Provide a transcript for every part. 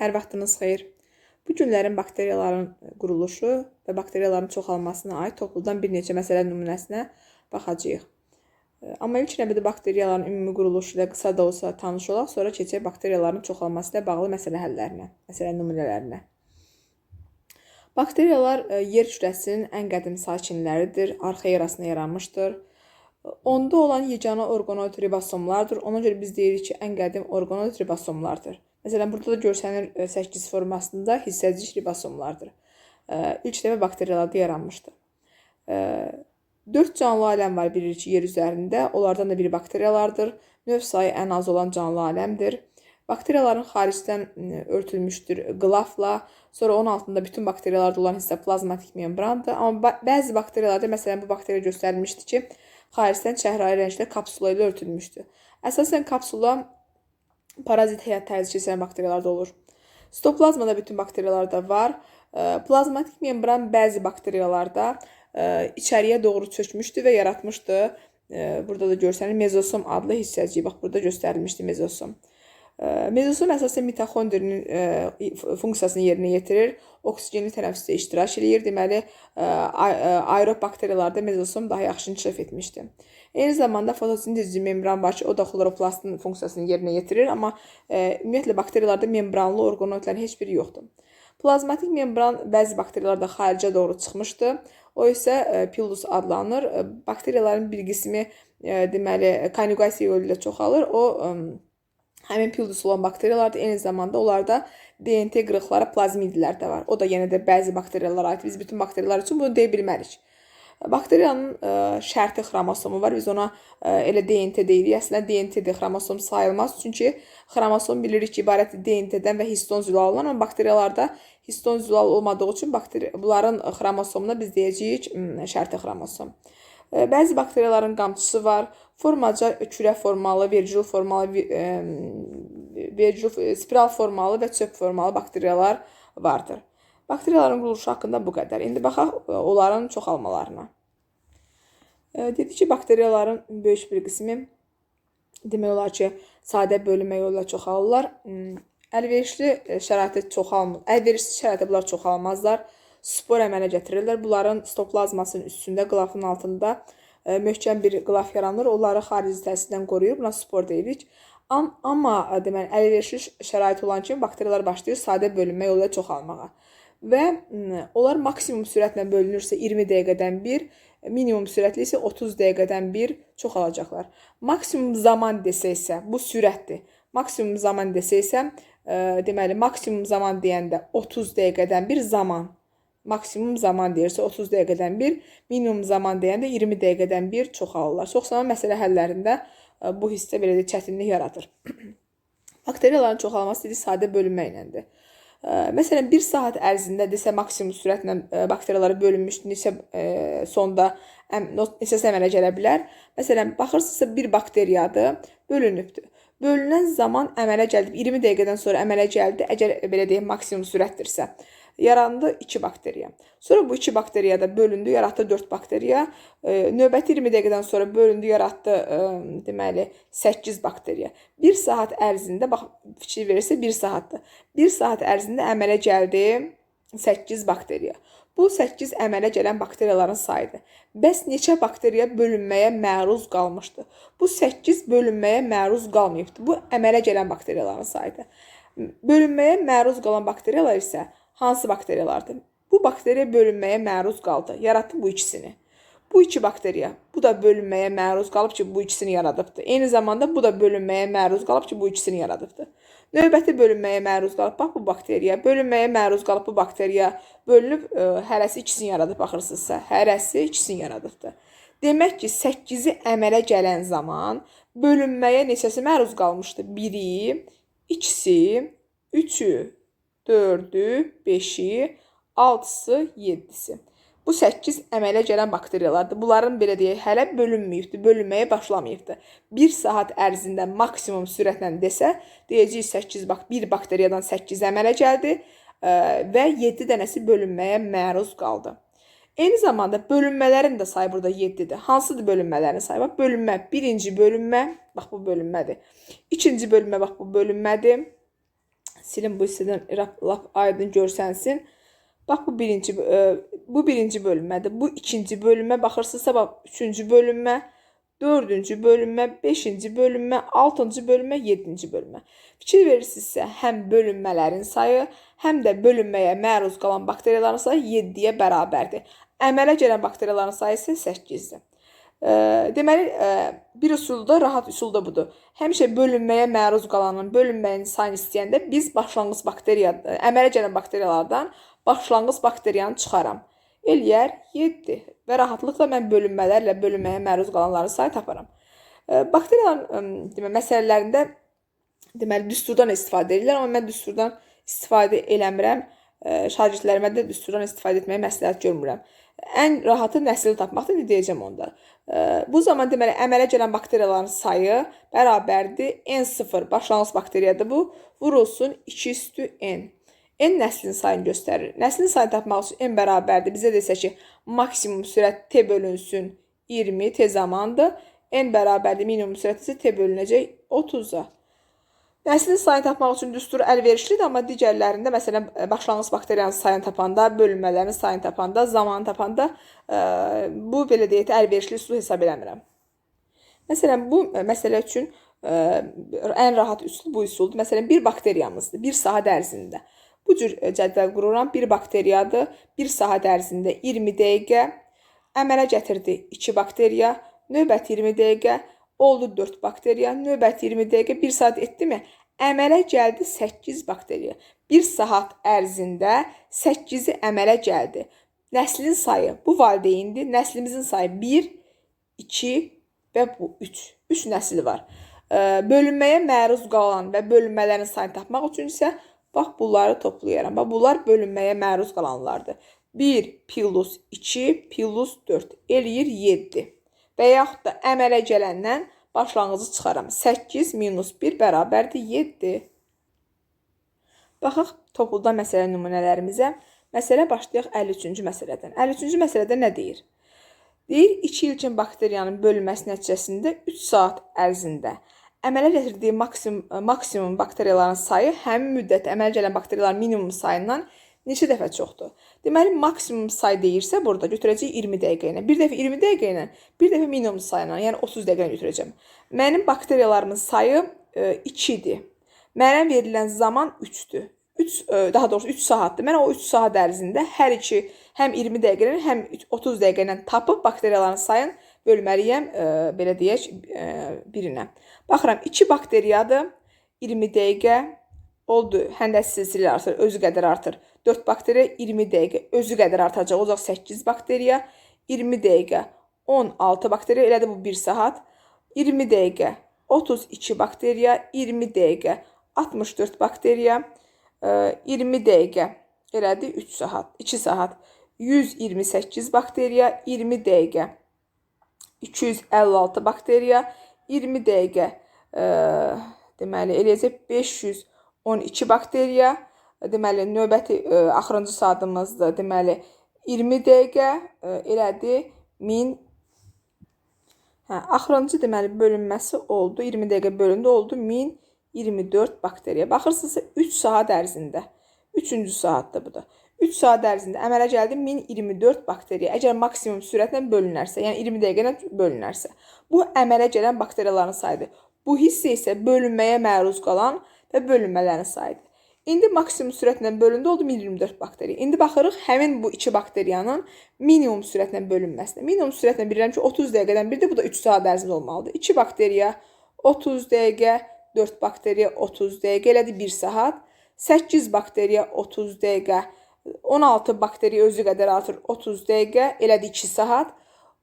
Hər vaxtınız xeyir. Bu günlərin bakteriyaların quruluşu və bakteriyaların çoxalmasına aid topludan bir neçə məsələ nümunəsinə baxacağıq. Amma ilk növbədə bakteriyaların ümumi quruluşu ilə qısa da olsa tanış olaq, sonra keçək bakteriyaların çoxalması ilə bağlı məsələ həllərinə, məsələ nümunələrinə. Bakteriyalar e, yer kürəsinin ən qədim sakinləridir, arxeerasında yaranmışdır. Onda olan yeganə orqanoid ribosomlardır. Ona görə biz deyirik ki, ən qədim orqanoid ribosomlardır. Məsələn, burada da görsənir 8 formasında hissəcik ribosomlardır. E, İlk dəfə bakteriyalarda yaranmışdı. 4 canlı aləm var bilirik ki, yer üzərində. Onlardan da biri bakteriyalardır. Növ sayı ən az olan canlı aləmdir. Bakteriyaların xaricdən örtülmüşdür qlafla. Sonra onun altında bütün bakteriyalarda olan hissə plazmatik membrandır. Amma bəzi bakteriyalarda, məsələn, bu bakteriya göstərilmişdi ki, xaricdən çəhrayı rəngdə kapsula ilə örtülmüşdü. Əsasən kapsula parazit həyat tərzi keçirən bakteriyalarda olur. Stoplazma da bütün bakteriyalarda var. Plazmatik membran bəzi bakteriyalarda içəriyə doğru çökmüşdü və yaratmışdı. Burada da görsənir mezosom adlı hissəcik. Bax burada göstərilmişdi mezosom. Mezosom əsasən mitoxondrinin funksiyasını yerinə yetirir. Oksigenli tənəffüsdə iştirak eləyir. Deməli, aerob bakteriyalarda mezosom daha yaxşı inkişaf etmişdi. Eyni zamanda fotosintezci membran var ki, o da xloroplastın funksiyasını yerinə yetirir, amma ümumiyyətlə bakteriyalarda membranlı orqanoidlərin heç biri yoxdur. Plazmatik membran bəzi bakteriyalarda xaricə doğru çıxmışdı. O isə pillus adlanır. Bakteriyaların bir qismi deməli konjugasiya yolu ilə çoxalır. O həmin pildus olan bakteriyalardır. Eyni zamanda onlarda DNT qırıqları plazmidlər də var. O da yenə də bəzi bakteriyalara aid. Biz bütün bakteriyalar üçün bunu deyə bilmərik. Bakteriyanın ə, şərti xromosomu var. Biz ona ə, elə DNT deyirik. Əslində DNT-dir, xromosom sayılmaz. Çünki xromosom bilirik ki, ibarətdir DNT-dən və histon zülalından, amma bakteriyalarda histon zülal olmadığı üçün bakteri bunların xromosomuna biz deyəcəyik şərti xromosom. Bəzi bakteriyaların qamçısı var. Formaca kürə formalı, vergil formalı, vergil spiral formalı və çöp formalı bakteriyalar vardır. Bakteriyaların quruluşu haqqında bu qədər. İndi baxaq onların çoxalmalarına. Dedik ki, bakteriyaların böyük bir qismi demək olar ki, sadə bölünmə yolu ilə çoxalırlar. Əlverişli şəraitdə çoxalmır. Əlverişsiz şəraitdə bunlar çoxalmazlar. Spor əmələ gətirirlər. Bunların stoplazmasının üstündə, qlafın altında möhkəm bir qlaf yaranır. Onları xarici təsirdən qoruyur. Buna spor deyirik. Amma deməli əlverişli şərait olan kimi bakteriyalar başlayır sadə bölünmə yolu ilə çoxalmağa və onlar maksimum sürətlə bölünürsə 20 dəqiqədən bir, minimum sürətli isə 30 dəqiqədən bir çoxalacaqlar. Maksimum zaman desə isə bu sürətdir. Maksimum zaman desə isə deməli maksimum zaman deyəndə 30 dəqiqədən bir zaman maksimum zaman deyirsə 30 dəqiqədən bir, minimum zaman deyəndə 20 dəqiqədən bir çoxalırlar. Çox zaman məsələ həllərində bu hissə belə də çətinlik yaradır. Bakteriyaların çoxalması dedi sadə bölünmə iləndir. Məsələn, 1 saat ərzində desə maksimum sürətlə bakteriyalara bölünmüş neçə sonda neçəsi əmələ gələ bilər. Məsələn, baxırsınızsa bir bakteriyadır, bölünübdür. Bölünən zaman əmələ gəldi. 20 dəqiqədən sonra əmələ gəldi. Əgər belə deyək, maksimum sürətdirsə yarandı 2 bakteriya. Sonra bu 2 bakteriya da bölündü, yaratdı 4 bakteriya. Növbəti 20 dəqiqədən sonra bölündü, yaratdı e, deməli 8 bakteriya. 1 saat ərzində bax fikir verirsə 1 saatdır. 1 saat ərzində əmələ gəldi 8 bakteriya. Bu 8 əmələ gələn bakteriyaların sayıdır. Bəs neçə bakteriya bölünməyə məruz qalmışdı? Bu 8 bölünməyə məruz qalmayıbdı. Bu əmələ gələn bakteriyaların sayıdır. Bölünməyə məruz qalan bakteriyalar isə hansı bakteriyalardır? Bu bakteriya bölünməyə məruz qaldı. Yaratdı bu ikisini. Bu iki bakteriya bu da bölünməyə məruz qalıb ki, bu ikisini yaradıbdı. Eyni zamanda bu da bölünməyə məruz qalıb ki, bu ikisini yaradıbdı. Növbəti bölünməyə məruz qalıb bax bu bakteriya, bölünməyə məruz qalıb bu bakteriya bölünüb ə, e, hərəsi ikisini yaradıb baxırsınızsa, hərəsi ikisini yaradıbdı. Demək ki, 8-i əmələ gələn zaman bölünməyə neçəsi məruz qalmışdı? 1-i, 2-si, 3-ü, 4-ü, 5-i, 6-sı, 7-si. Bu 8 əmələ gələn bakteriyalardır. Bunların belə deyək, hələ bölünməyibdi, bölünməyə başlamayıbdı. 1 saat ərzində maksimum sürətlə desə, deyəcəyik 8 bax 1 bakteriyadan 8 əmələ gəldi e, və 7 dənəsi bölünməyə məruz qaldı. Eyni zamanda bölünmələrin də sayı burada 7-dir. Hansıdır bölünmələrin sayı? Bax bölünmə, birinci bölünmə, bax bu bölünmədir. İkinci bölünmə, bax bu bölünmədir. Silin bu hissədən lap, aydın görsənsin. Bax bu birinci e, bu birinci bölünmədir. Bu ikinci bölünmə baxırsınızsa bax üçüncü bölünmə, dördüncü bölünmə, beşinci bölünmə, altıncı bölünmə, yeddinci bölünmə. Fikir verirsinizsə həm bölünmələrin sayı, həm də bölünməyə məruz qalan bakteriyaların sayı 7-yə bərabərdir. Əmələ gələn bakteriyaların sayı isə 8-dir. Deməli, bir üsul da rahat üsul da budur. Həmişə bölünməyə məruz qalanın bölünməyin sayını istəyəndə biz başlanğıc bakteriya, əmələ gələn bakteriyalardan başlanğıc bakteriyanı çıxaram. Eləyər 7 və rahatlıqla mən bölünmələrlə bölünməyə məruz qalanların sayı taparam. Bakteriyaların demək məsələlərində deməli düsturdan istifadə edirlər, amma mən düsturdan istifadə eləmirəm. Şagirdlərimə də düsturdan istifadə etməyi məsləhət görmürəm. Ən rahatı nəsil tapmaqdır, deyəcəm onda. Bu zaman deməli əmələ gələn bakteriyaların sayı bərabərdir N0 başlanğıc bakteriyadır bu. Vurulsun 2 üstü N. N nəslin sayını göstərir. Nəslin sayını tapmaq üçün n bərabərdir. Bizə desə ki, maksimum sürət t bölünsün 20 t zamandır. n bərabərdir minimum sürət isə t bölünəcək 30-a. Nəslin sayını tapmaq üçün düstur əlverişlidir, amma digərlərində, məsələn, başlanğıc bakteriyanın sayını tapanda, bölünmələrin sayını tapanda, zamanı tapanda ə, bu belə deyək, əlverişli üsul hesab eləmirəm. Məsələn, bu məsələ üçün ə, ən rahat üsul bu üsuldur. Məsələn, bir bakteriyamızdır, bir saat ərzində. Bu cür cədvəl qururam. Bir bakteriyadır, bir saat ərzində 20 dəqiqə əmələ gətirdi 2 bakteriya, növbəti 20 dəqiqə Oldu 4 bakteriya, növbəti 20 dəqiqə 1 saat etdimi? Əmələ gəldi 8 bakteriya. 1 saat ərzində 8-i əmələ gəldi. Nəslin sayı bu valideyndir. Nəslimizin sayı 1, 2 və bu 3. 3 nəsil var. Bölünməyə məruz qalan və bölünmələrin sayını tapmaq üçün isə bax bunları toplayaram. Bax bunlar bölünməyə məruz qalanlardır. 1 plus 2 plus 4 eləyir 7 və yaxud da əmələ gələndən başlanğıcı çıxaram. 8 minus 1 bərabərdir 7. Baxaq topluda məsələ nümunələrimizə. Məsələ başlayaq 53-cü məsələdən. 53-cü məsələdə nə deyir? Deyir, 2 ilkin bakteriyanın bölünməsi nəticəsində 3 saat ərzində əmələ gətirdiyi maksimum, maksimum bakteriyaların sayı həmin müddət əmələ gələn bakteriyaların minimum sayından neçə dəfə çoxdur? Deməli, maksimum say deyirsə, burada götürəcəyik 20 dəqiqə ilə. Bir dəfə 20 dəqiqə ilə, bir dəfə minimum sayla, yəni 30 dəqiqə ilə götürəcəm. Mənim bakteriyalarımın sayı 2-dir. E, Mənə verilən zaman 3-dür. 3 e, daha doğrusu 3 saatdır. Mən o 3 saat ərzində hər iki həm 20 dəqiqə ilə, həm 30 dəqiqə ilə tapıb bakteriyaların sayını bölməliyəm, e, belə deyək, birinə. Baxıram, 2 bakteriyadır. 20 dəqiqə oldu. Həndəs silsilə artır, özü qədər artır. 4 bakteriya 20 dəqiqə. Özü qədər artacaq. Olacaq 8 bakteriya 20 dəqiqə. 16 bakteriya. Elədi bu 1 saat. 20 dəqiqə. 32 bakteriya 20 dəqiqə. 64 bakteriya 20 dəqiqə. Elədi 3 saat, 2 saat. 128 bakteriya 20 dəqiqə. 256 bakteriya 20 dəqiqə. Ə, deməli eləyəcək 512 bakteriya deməli növbəti ə, e, axırıncı saatımızdır. Deməli 20 dəqiqə ə, e, elədi 1000 Hə, axırıncı deməli bölünməsi oldu. 20 dəqiqə bölündü oldu 1024 bakteriya. Baxırsınızsa 3 saat ərzində 3-cü saatdır bu da. 3 saat ərzində əmələ gəldi 1024 bakteriya. Əgər maksimum sürətlə bölünərsə, yəni 20 dəqiqə ilə bölünərsə, bu əmələ gələn bakteriyaların sayıdır. Bu hissə isə bölünməyə məruz qalan və bölünmələrin sayıdır. İndi maksimum sürətlə bölündü oldu 1024 bakteriya. İndi baxırıq həmin bu iki bakteriyanın minimum sürətlə bölünməsinə. Minimum sürətlə bilirəm ki 30 dəqiqədən biridir. Bu da 3 saat ərzində olmalıdır. 2 bakteriya 30 dəqiqə, 4 bakteriya 30 dəqiqə elədi 1 saat. 8 bakteriya 30 dəqiqə, 16 bakteriya özü qədər artır 30 dəqiqə elədi 2 saat.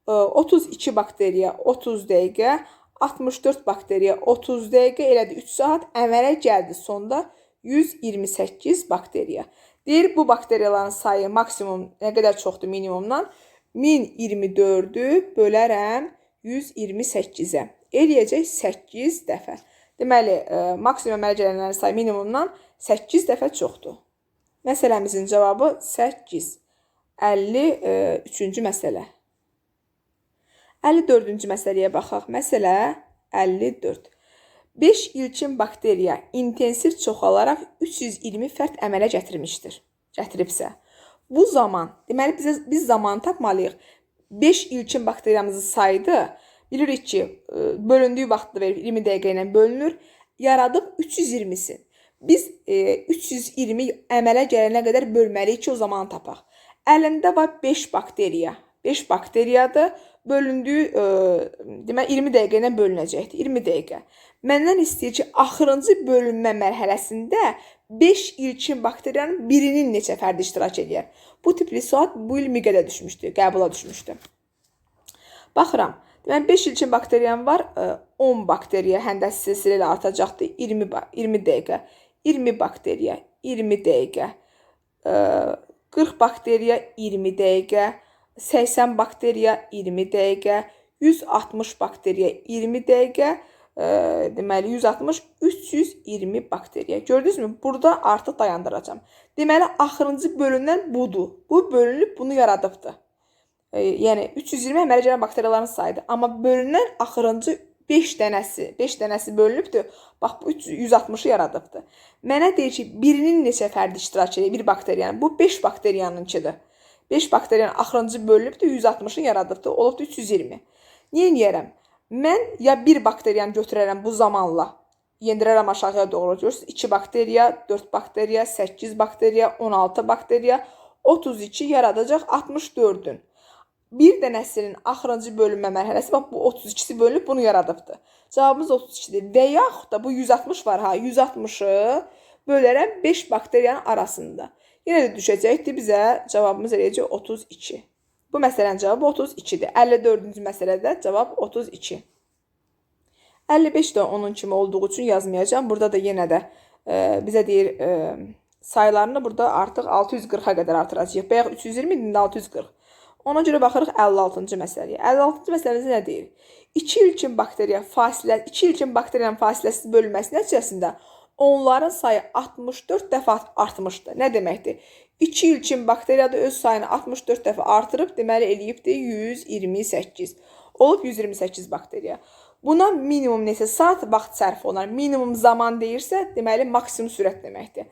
32 bakteriya 30 dəqiqə, 64 bakteriya 30 dəqiqə elədi 3 saat. Əmələ gəldi sonda 128 bakteriya. Deyir bu bakteriyaların sayı maksimum nə qədər çoxdur minimumdan? 1024-ü bölərəm 128-ə. Eləyəcək 8 dəfə. Deməli, ə, e, maksimum əmələ gələnlərin sayı minimumdan 8 dəfə çoxdur. Məsələmizin cavabı 8. 53-cü məsələ. 54-cü məsələyə baxaq. Məsələ 54. 5 ilkin bakteriya intensiv çoxalaraq 320 fərd əmələ gətirmişdir. Gətiribsə, bu zaman, deməli biz biz zamanı tapmalıyıq. 5 ilkin bakteriyamızı saydı. Bilirik ki, e, bölündüyü vaxtı verir 20 dəqiqə ilə bölünür. Yaradıb 320-si. Biz e, 320 əmələ gələnə qədər bölməliyik ki, o zamanı tapaq. Əlində var 5 bakteriya. 5 bakteriyadır. Bölündüyü, e, deməli 20 dəqiqə ilə bölünəcəkdir. 20 dəqiqə. Məndən istəyir ki, axırıncı bölünmə mərhələsində 5 ilkin bakteriyanın birinin neçə fərdi iştirak edir? Bu tipli sual bu il miqədə düşmüşdü, qəbula düşmüşdü. Baxıram. Deməli 5 ilkin bakteriyam var, e, 10 bakteriya həndəsi silsilə ilə artacaqdır 20 ba- 20 dəqiqə. 20 bakteriya 20 dəqiqə. e, 40 bakteriya 20 dəqiqə. 80 bakteriya 20 dəqiqə. 160 bakteriya 20 dəqiqə. e, Deməli 160 320 bakteriya. Gördünüzmü? Burada artıq dayandıracağam. Deməli axırıncı bölünən budur. Bu bölünüb bunu yaradıbdı. E, yəni 320 əmələ gələn bakteriyaların sayıdır. Amma bölünən axırıncı 5 dənəsi, 5 dənəsi bölünübdür. Bax bu 160-ı yaradıbdı. Mənə deyir ki, birinin neçə fərdi iştirak edir bir bakteriyanın. Bu 5 bakteriyanınkidir. 5 bakteriyanın axırıncı bölünübdür, 160-ı yaradıbdı. Olubdu 320. Niyə eləyərəm? Mən ya bir bakteriyanı götürərəm bu zamanla, yendirərəm aşağıya doğru. Görürsüz, 2 bakteriya, 4 bakteriya, 8 bakteriya, 16 bakteriya, 32 yaradacaq 64-ün. Bir dənəsinin axırıncı bölünmə mərhələsi bax bu 32-si bölünüb bunu yaradıbdı. Cavabımız 32-dir. Və yaxud da bu 160 var ha, 160-ı bölərəm 5 bakteriyanın arasında. Yenə də düşəcəkdir bizə cavabımız eləyəcək 32. Bu məsələnin cavabı 32-dir. 54-cü məsələdə cavab 32. 55 də onun kimi olduğu üçün yazmayacağam. Burada da yenə də e, bizə deyir e, saylarını burada artıq 640-a qədər artıracağıq. Bayaq 320 idi, indi 640. Ona görə baxırıq 56-cı məsələyə. 56-cı məsələmizdə nə deyir? 2 ilkin bakteriya fasilə 2 ilkin bakteriyanın fasiləsiz bölünməsi nəticəsində onların sayı 64 dəfə artmışdı. Nə deməkdir? 2 ilkin bakteriya da öz sayını 64 dəfə artırıb, deməli eləyibdi 128. Olub 128 bakteriya. Buna minimum neçə saat vaxt sərf olunar? Minimum zaman deyirsə, deməli maksimum sürət deməkdir.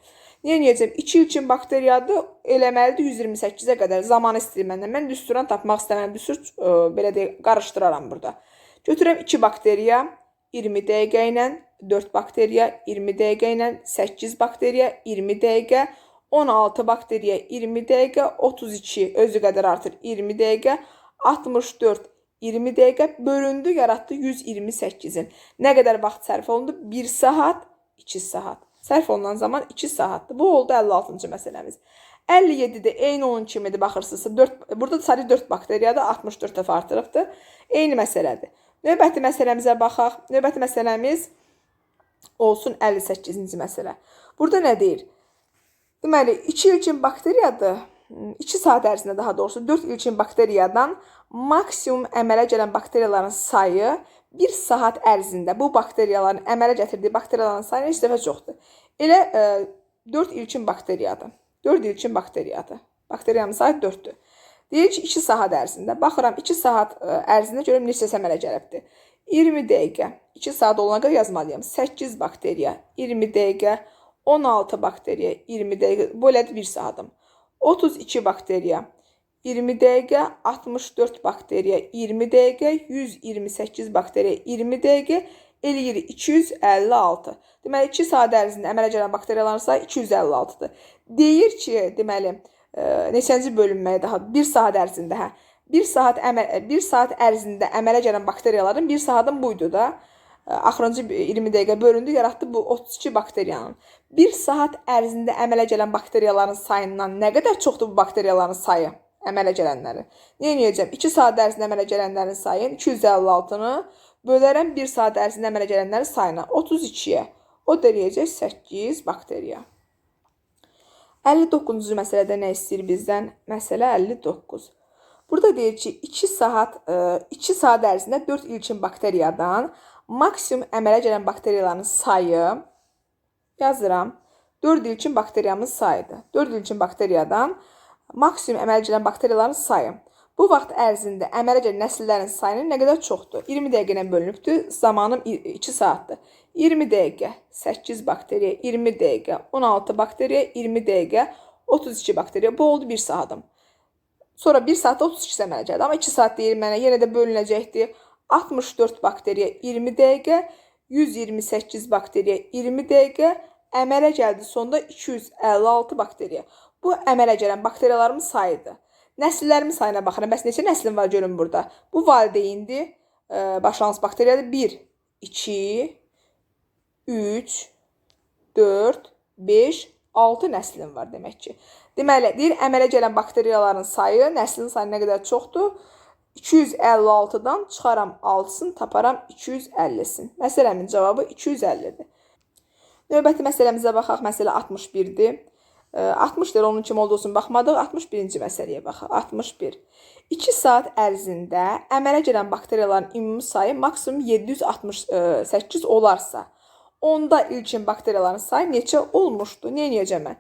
Niyə deyəcəm? 2 ilkin bakteriyadır, eləməlidir 128-ə qədər zaman istəyir məndən. Mən düsturan tapmaq istəmirəm. Düstur ə, belə deyə qarışdıraram burada. Götürəm 2 bakteriya 20 dəqiqə ilə, 4 bakteriya 20 dəqiqə ilə, 8 bakteriya 20 dəqiqə, 16 bakteriya 20 dəqiqə, 32 özü qədər artır 20 dəqiqə, 64 20 dəqiqə bölündü, yaratdı 128-in. Nə qədər vaxt sərf olundu? 1 saat, 2 saat. Sərf olunan zaman 2 saatdır. Bu oldu 56-cı məsələmiz. 57-də eyni onun kimidir baxırsınızsa 4 burada sadəcə 4 bakteriyadır, 64 dəfə artırıbdı. Eyni məsələdir. Növbəti məsələmizə baxaq. Növbəti məsələmiz olsun 58-ci məsələ. Burada nə deyir? Deməli, 2 ilkin bakteriyadır. 2 saat ərzində daha doğrusu 4 ilkin bakteriyadan maksimum əmələ gələn bakteriyaların sayı 1 saat ərzində bu bakteriyaların əmələ gətirdiyi bakteriyaların sayı heç dəfə çoxdur. Elə e, 4 ilkin bakteriyadır. 4 ilkin bakteriyadır. Bakteriyanın sayı 4-dür. Deyir ki, 2 saat ərzində. Baxıram 2 saat ə, ərzində görüm neçəsi əmələ gəlibdi. 20 dəqiqə. 2 saat olana qədər yazmalıyam. 8 bakteriya 20 dəqiqə, 16 bakteriya 20 dəqiqə. Bu elədi 1 saatım. 32 bakteriya 20 dəqiqə, 64 bakteriya 20 dəqiqə, 128 bakteriya 20 dəqiqə eləyir 256. Deməli 2 saat ərzində əmələ gələn bakteriyaların sayı 256-dır. Deyir ki, deməli neçənci bölünməyə daha 1 saat ərzində hə 1 saat əməl 1 saat ərzində əmələ gələn bakteriyaların 1 saatın buydu da. Axırıncı 20 dəqiqə bölündü, yaratdı bu 32 bakteriyanın. 1 saat ərzində əmələ gələn bakteriyaların sayından nə qədər çoxdur bu bakteriyaların sayı? Əmələ gələnləri. Nə edəcəm? 2 saat ərzində əmələ gələnlərin sayını 256-nı bölərəm 1 saat ərzində əmələ gələnlərin sayına 32-yə. O da eləyəcək 8 bakteriya. 59-cu məsələdə nə istəyir bizdən? Məsələ 59. Burada deyir ki, 2 saat 2 saat ərzində 4 ilkin bakteriyadan maksimum əmələ gələn bakteriyaların sayı yazıram. 4 ilkin bakteriyamız sayıdır. 4 ilkin bakteriyadan maksimum əmələ gələn bakteriyaların sayı. Bu vaxt ərzində əmələ gələn nəsillərin sayı nə qədər çoxdur? 20 dəqiqə ilə bölünübdür. Zamanım 2 saatdır. 20 dəqiqə 8 bakteriya, 20 dəqiqə 16 bakteriya, 20 dəqiqə 32 bakteriya. Bu oldu 1 saatım. Sonra 1 saatda 32 əmələ gəldi. Amma 2 saat deyir mənə yenə də bölünəcəkdir. 64 bakteriya 20 dəqiqə, 128 bakteriya 20 dəqiqə, əmələ gəldi sonda 256 bakteriya. Bu əmələ gələn bakteriyaların sayıdır. Nəsillərimin sayına baxıram. Bəs neçə nəslim var görün burada? Bu valideyndir. E, başlanğıc bakteriyadır. 1, 2, 3, 4, 5, 6 nəslin var demək ki. Deməli, deyir əmələ gələn bakteriyaların sayı nəslin sayı nə qədər çoxdur? 256-dan çıxaram 6-sını, taparam 250-sin. Məsələmin cavabı 250-dir. Növbəti məsələmizə baxaq. Məsələ 61-dir. 60 lira onun kim olduğunu baxmadıq. 61-ci məsələyə baxaq. 61. 2 saat ərzində əmələ gələn bakteriyaların ümumi sayı maksimum 768 olarsa, onda ilkin bakteriyaların sayı neçə olmuşdu? Nə edəcəm mən?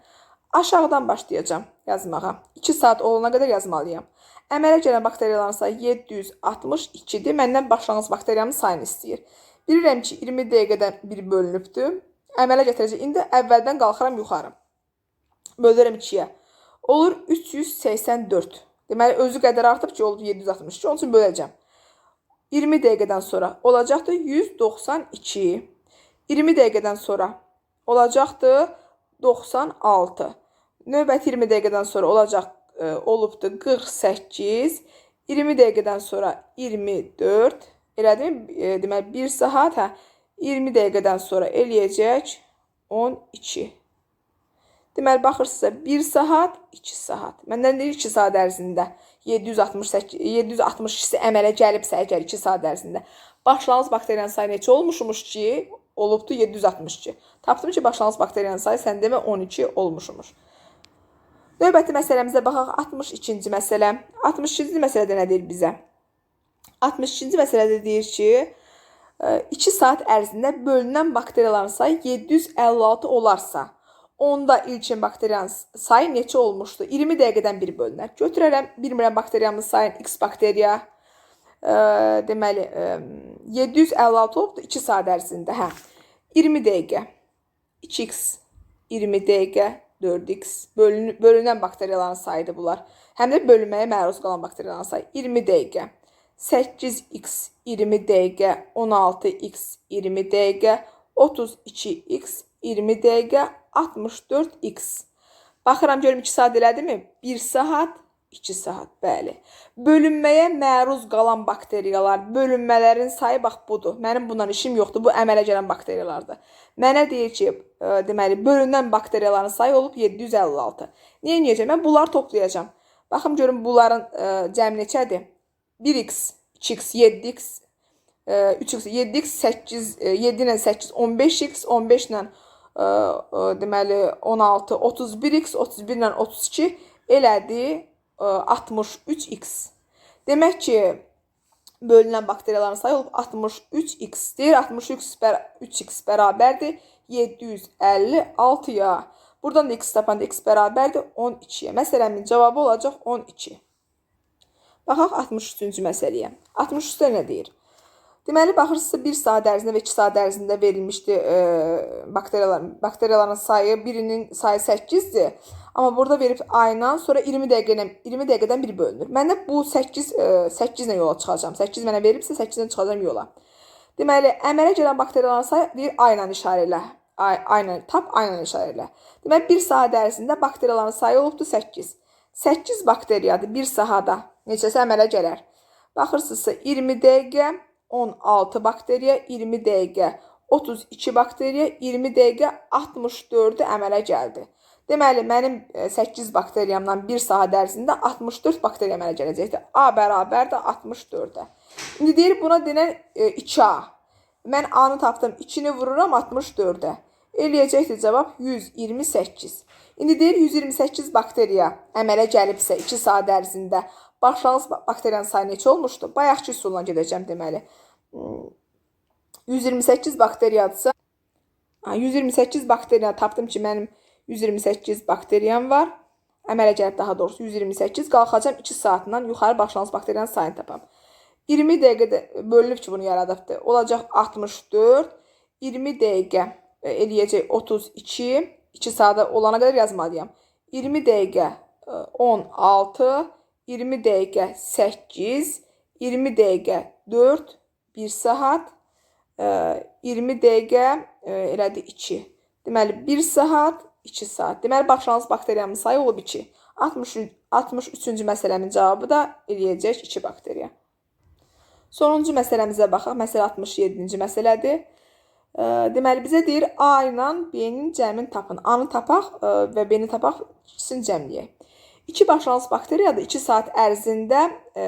Aşağıdan başlayacağam yazmağa. 2 saat olana qədər yazmalıyam. Əmələ gələn bakteriyaların sayı 762-dir. Məndən başlanğıc bakteriyanın sayını istəyir. Bilirəm ki, 20 dəqiqədən bir bölünübdür. Əmələ gətirəcək. İndi əvvəldən qalxıram yuxarı. Bölürəm 2-yə. Olur 384. Deməli özü qədər artıb ki, oldu 762. Onun üçün böləcəm. 20 dəqiqədən sonra olacaqdı 192. 20 dəqiqədən sonra olacaqdı 96. Növbəti 20 dəqiqədən sonra olacaq e, olubdu 48. 20 dəqiqədən sonra 24. Elədimi? E, deməli 1 saat, hə 20 dəqiqədən sonra eləyəcək 12. Deməli baxırsınızsa 1 saat, 2 saat. Məndən deyir 2 saat ərzində 768 762-si əmələ gəlibsə əgər 2 saat ərzində başlanğıc bakteriyanın sayı neçə olmuşmuş ki, olubdu 762. Tapdım ki, başlanğıc bakteriyanın sayı sən demə 12 olmuşmuş. Növbəti məsələmizə baxaq. 62-ci məsələ. 62-ci məsələdə nə deyir bizə? 62-ci məsələdə deyir ki, 2 saat ərzində bölünən bakteriyaların sayı 756 olarsa, onda ilkin bakteriyanın sayı neçə olmuşdu? 20 dəqiqədən bir bölünər. Götürərəm, bilmirəm bakteriyamın sayını X bakteriya e, deməli e, 756 olubdu 2 saat ərzində. Hə. 20 dəqiqə 2x 20 dəqiqə 4x bölün bölünən bakteriyaların sayıdır bunlar. Həm də bölünməyə məruz qalan bakteriyaların sayı 20 dəqiqə 8x 20 dəqiqə 16x 20 dəqiqə 32x 20 dəqiqə 64x. Baxıram görüm 2 saat elədimi? 1 saat 2 saat, bəli. Bölünməyə məruz qalan bakteriyalar, bölünmələrin sayı bax budur. Mənim bundan işim yoxdur. Bu əmələ gələn bakteriyalardır. Mənə deyir ki, ə, deməli, bölünən bakteriyaların sayı olub 756. Niyə edəcəm? Mən bunları toplayacağam. Baxım görüm bunların ə, cəmi neçədir? 1x, 2x, 7x, 3x, 7x, 8, 7 ilə 8, 15x, 15 ilə ə, ə, deməli 16, 31x, 31 ilə 32 elədi 63x. Demək ki, bölünən bakteriyaların sayı olub 63x-dir. 63x bər 3x bərabərdir 756-ya. Buradan da x tapanda x bərabərdir 12-yə. Məsələmin cavabı olacaq 12. Baxaq 63-cü məsələyə. 63-də nə deyir? Deməli baxırsınızsa 1 saat ərzində və 2 saat ərzində verilmişdi e, bakteriyaların bakteriyaların sayı, birinin sayı 8-dir. Amma burada verib ayla sonra 20 dəqiqədən 20 dəqiqədən bir bölünür. Mən də bu 8 e, 8 ilə yola çıxacağam. 8 mənə veribsə 8 ilə çıxacağam yola. Deməli, əmələ gələn bakteriyaların sayı deyir ayla işarə elə. Ay, ayla tap ayla işarə elə. Deməli 1 saat ərzində bakteriyaların sayı olubdu 8. 8 bakteriyadır 1 sahada. Neçəsə əmələ gələr. Baxırsınızsa 20 dəqiqə 16 bakteriya, 20 dəqiqə 32 bakteriya, 20 dəqiqə 64-ü əmələ gəldi. Deməli, mənim 8 bakteriyamdan 1 saat ərzində 64 bakteriya əmələ gələcəkdir. A bərabərdir 64-ə. İndi deyir buna denən 2A. Mən A-nı tapdım, 2-ni vururam 64-ə. Eləyəcəkdir cavab 128. İndi deyir 128 bakteriya əmələ gəlibsə 2 saat ərzində başlanğıc bakteriyanın sayı neçə olmuşdu? Bayaqki üsulla gedəcəm deməli. 128 bakteriyadırsa 128 bakteriya tapdım ki, mənim 128 bakteriyam var. əmələ gəlib daha doğrusu 128 qalxacam 2 saatından yuxarı başlanğıc bakteriyanın sayını tapam. 20 dəqiqədə bölünüb ki, bunu yaradıbdı. Olacaq 64. 20 dəqiqə e, eləyəcək 32. 2 saata olana qədər yazmalıyam. 20 dəqiqə e, 16, 20 dəqiqə 8, 20 dəqiqə 4, 1 saat, e, 20 dəqiqə e, elədi 2. Deməli 1 saat, 2 saat. Deməli başlanğıc bakteriyanın sayı olub 2. 63 63-cü məsələmin cavabı da eləyəcək 2 bakteriya. Sonuncu məsələmizə baxaq. Məsələ 67-ci məsələdir. E, Deməli bizə deyir A ilə B-nin cəmini tapın. A-nı tapaq e, və B-ni tapaq, ikisini cəmləyək. İki başlanğıc bakteriyada 2 saat ərzində e,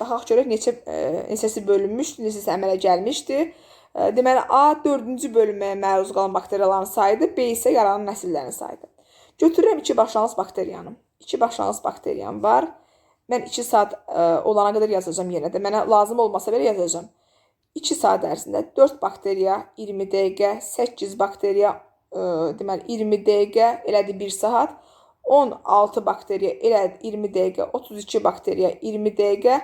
baxaq görək neçə e, neçəsi bölünmüşdü, neçəsi əmələ gəlmişdi. E, deməli A 4-cü bölünməyə məruz qalan bakteriyaların sayıdır, B isə yaranan nəsillərin sayıdır. Götürürəm 2 başlanğıc bakteriyanı. 2 başlanğıc bakteriyam var. Mən 2 saat ə, olana qədər yazacağam yenə də. Mənə lazım olmasa belə yazacağam. 2 saat ərzində 4 bakteriya 20 dəqiqə, 8 bakteriya ə, deməli 20 dəqiqə, elədi 1 saat. 16 bakteriya elədi 20 dəqiqə, 32 bakteriya 20 dəqiqə,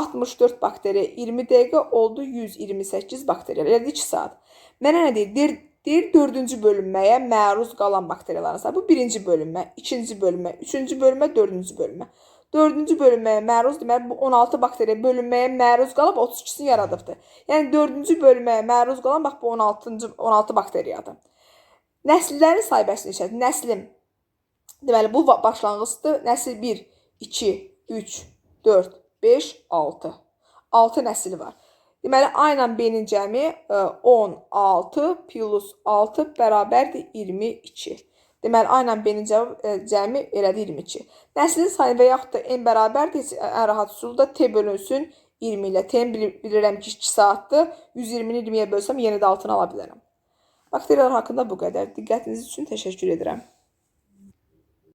64 bakteriya 20 dəqiqə oldu 128 bakteriya. Elədi 2 saat. Mənə nə deyir? Deyir, deyir 4-cü bölünməyə məruz qalan bakteriyaların sayı. Bu birinci bölünmə, ikinci bölünmə, üçüncü bölünmə, dördüncü bölünmə. Dördüncü bölünməyə məruz deməli bu 16 bakteriya bölünməyə məruz qalıb 32-sini yaradıbdı. Yəni dördüncü bölünməyə məruz qalan bax bu 16-cı 16 bakteriyadır. Nəsillərin sayı bəs neçədir? Nəslim deməli bu başlanğıcdır. Nəsil 1, 2, 3, 4, 5, 6. 6 nəsil var. Deməli A ilə B-nin cəmi ə, 16 plus 6 bərabərdir 22. Deməli A ilə B-nin cəmi elədi 22. Nəslin sayı və yaxud da n bərabərdir. Ən rahat üsulda t bölünsün 20 ilə. T-ni bil- bilirəm ki 2 saatdır. 120-ni 20-yə bölsəm yenə də altını ala bilərəm. Bakteriyalar haqqında bu qədər. Diqqətiniz üçün təşəkkür edirəm.